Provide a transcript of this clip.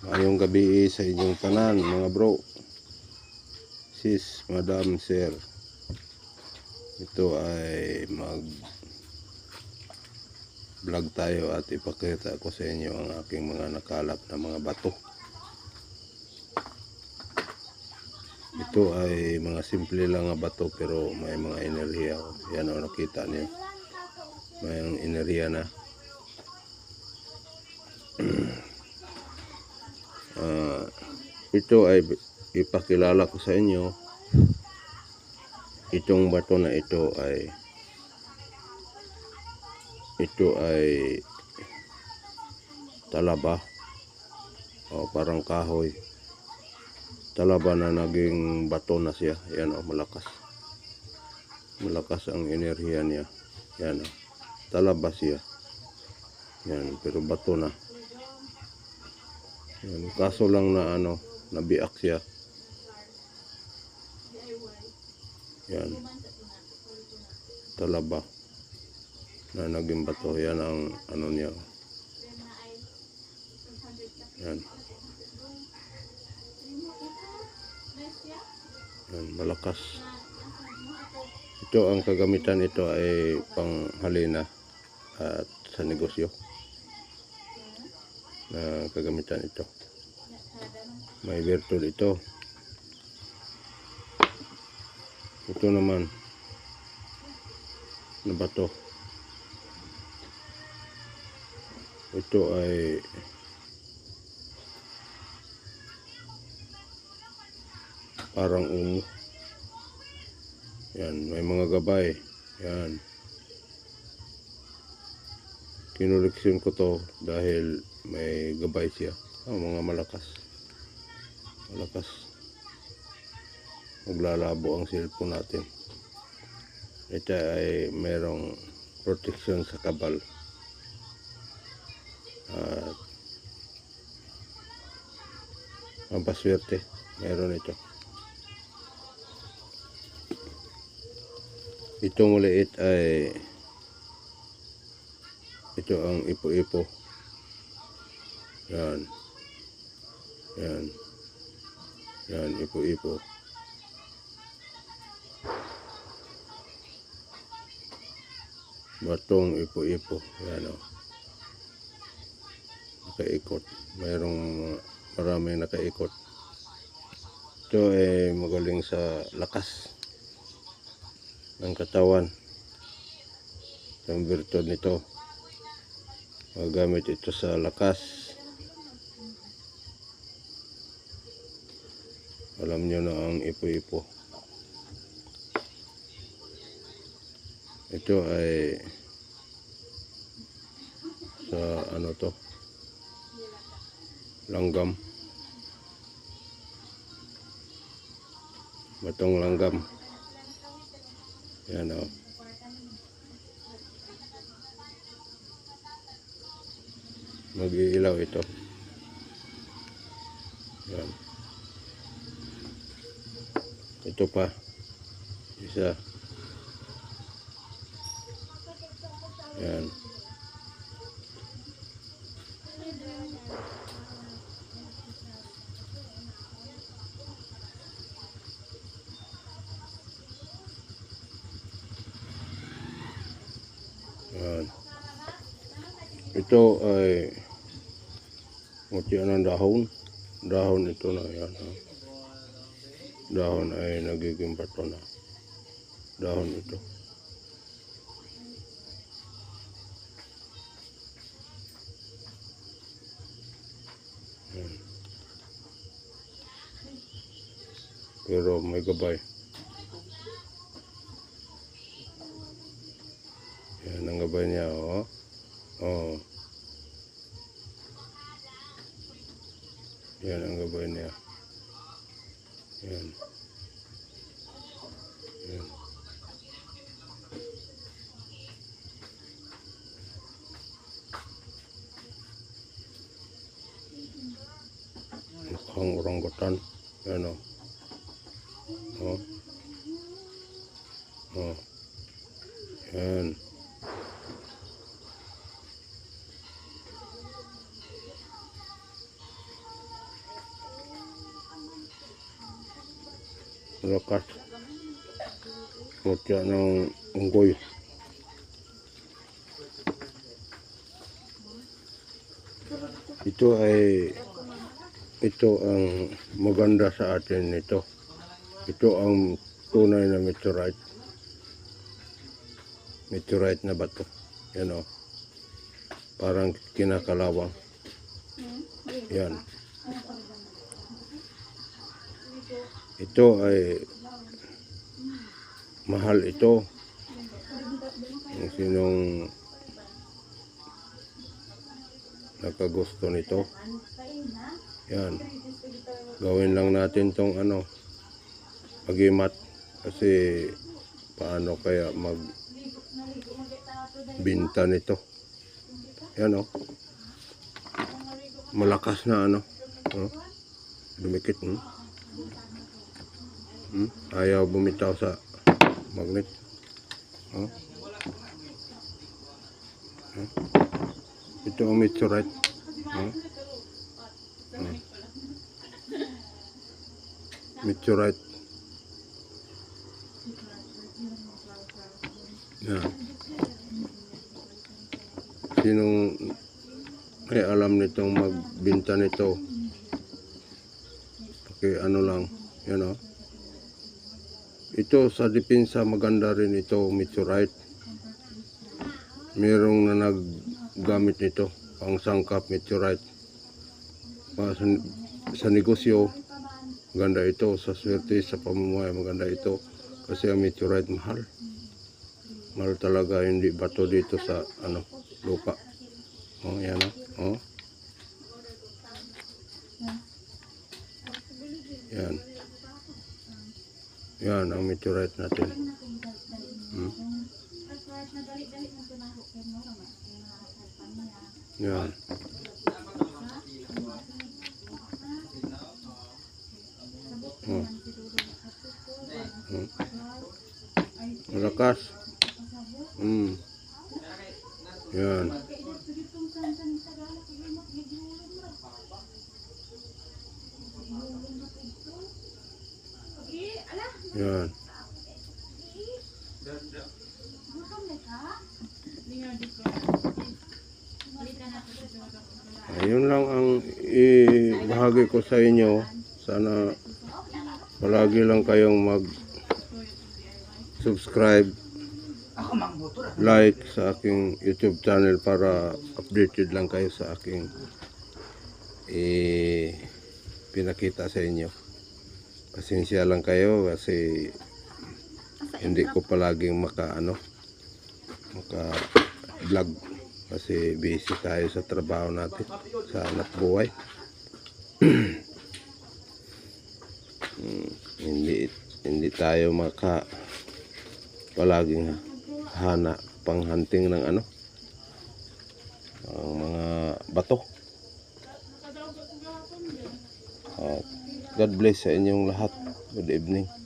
Mayong gabi sa inyong tanan, mga bro. Sis, madam, sir. Ito ay mag vlog tayo at ipakita ko sa inyo ang aking mga nakalap na mga bato. Ito ay mga simple lang na bato pero may mga enerhiya. Yan o nakita niyo. May enerhiya na. Ito ay ipakilala ko sa inyo. Itong bato na ito ay ito ay talaba. O parang kahoy. Talaba na naging bato na siya. Yan o malakas. Malakas ang enerhiya niya. Yan o talaba siya. Yan pero bato na. Yan, kaso lang na ano, nabiak siya. Yan. Talaba. Na naging bato. Yan ang ano niya. Yan. Yan, malakas. Ito ang kagamitan ito ay panghalina at sa negosyo na kagamitan ito. May virtud ito. Ito naman na bato. Ito ay parang umo. Yan, may mga gabay. Yan. Kinuleksyon ko to dahil may gabay siya. Oh, mga malakas. Malakas. Maglalabo ang cellphone natin. Ito ay merong protection sa kabal. At ang meron ito. Itong maliit ay ito ang ipo-ipo. Yan. Yan. Yan, ipo-ipo. Batong ipo-ipo. Yan o. Nakaikot. Mayroong maraming nakaikot. Ito ay magaling sa lakas ng katawan. Ang virtud nito. Magamit ito sa lakas. Alam nyo na ang ipo-ipo. Ito ay sa ano to? Langgam. Batong langgam. Yan o mag-iilaw ito. Yan ito pa isa yan yan ito ay mutya ng dahon dahon ito na yan ha? Dahon ay nagiging bato na. Dahon ito. Pero may gabay. Yan ang gabay niya oh. Oh. Yan ang gabay niya. Yan pang orangutan. Ayan o. O. O. Ayan. Lakas. Kutya ng unggoy. Ito ay ito ang maganda sa atin nito. Ito ang tunay na meteorite. Meteorite na bato. Yan o. Parang kinakalawang. Yan. Ito ay mahal ito. Kung sinong nakagusto nito. Yan. Gawin lang natin tong ano, pagimat. Kasi paano kaya mag binta nito. Yan oh. Malakas na ano. Oh. Dumikit. Hmm? Hmm? Ayaw bumitaw sa magnet. Oh. Oh. Ito ang meteorite. Oh. Meteorite. Yan. Sinong may alam nitong magbinta nito? Okay, ano lang. Yan o. Ito sa depensa maganda rin ito meteorite. Merong na naggamit nito pang sangkap meteorite. Sa, sa negosyo, maganda ito. Sa swerte, sa pamumuhay, maganda ito. Kasi ang meteorite mahal. Mahal talaga, hindi bato dito sa ano lupa. Oh, yan oh. oh. Yan. Yan ang meteorite natin. Hmm? Yan. Oh. Hmm. Malakas. Hmm. Yan. Yan. Ayun lang ang ibahagi ko sa inyo. Sana palagi lang kayong mag subscribe like sa aking YouTube channel para updated lang kayo sa aking eh, pinakita sa inyo. Pasensya lang kayo kasi hindi ko palaging maka ano maka vlog kasi busy tayo sa trabaho natin sa anak buhay. Hmm, hindi hindi tayo maka palaging hana panghunting ng ano ang mga bato. God bless sa inyong lahat. Good evening